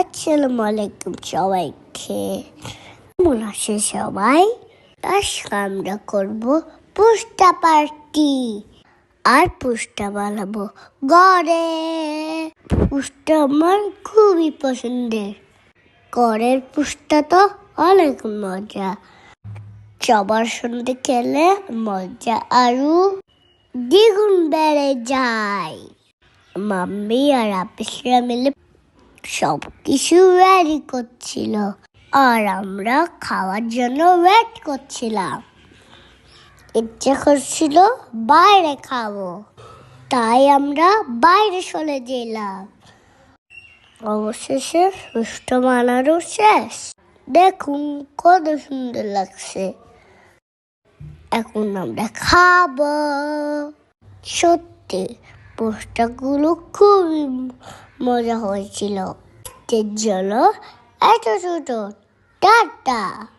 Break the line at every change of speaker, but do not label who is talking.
আসসালামু আলাইকুম সবাইকে। কেমন আছে সবাই? আজকে আমরা করব পুষ্টা পার্টি। আর পুষ্টা বানাবো গড়ে। পুষ্টা আমার খুবই পছন্দের। গড়ের পুষ্টা তো অনেক মজা। সবার সঙ্গে খেলে মজা আরও দ্বিগুণ বেড়ে যায়। মাম্মি আর আপিসরা মিলে সব কিছু রেডি করছিল আর আমরা খাওয়ার জন্য ওয়েট করছিলাম। ইচ্ছে করছিল বাইরে খাব। তাই আমরা বাইরে চলে গেলাম। অবশেষে সুস্থ মানারও শেষ। দেখুন কত সুন্দর লাগছে। এখন আমরা খাব। সত্যি পোস্টারগুলো খুবই মজা হয়েছিল। এর জন্য এত ছোট টাটা।